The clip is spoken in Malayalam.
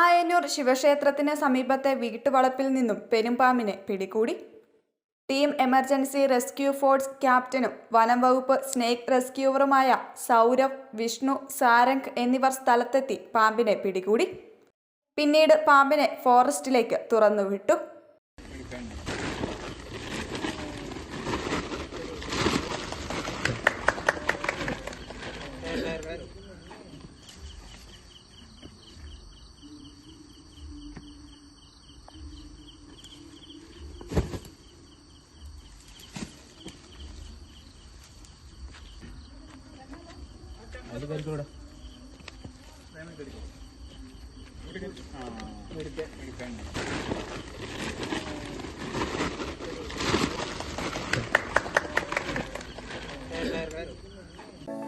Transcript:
ആയന്നൂർ ശിവക്ഷേത്രത്തിന് സമീപത്തെ വീട്ടുവളപ്പിൽ നിന്നും പെരുമ്പാമ്പിനെ പിടികൂടി. ടീം എമർജൻസി റെസ്ക്യൂ ഫോഴ്സ് ക്യാപ്റ്റനും വനം വകുപ്പ് സ്നേക് റെസ്ക്യൂവറുമായ സൗരവ് വിഷ്ണു സാരംഗ് എന്നിവർ സ്ഥലത്തെത്തി പാമ്പിനെ പിടികൂടി. പിന്നീട് പാമ്പിനെ ഫോറസ്റ്റിലേക്ക് തുറന്നുവിട്ടു. അത് കയറിക്കൂടെ.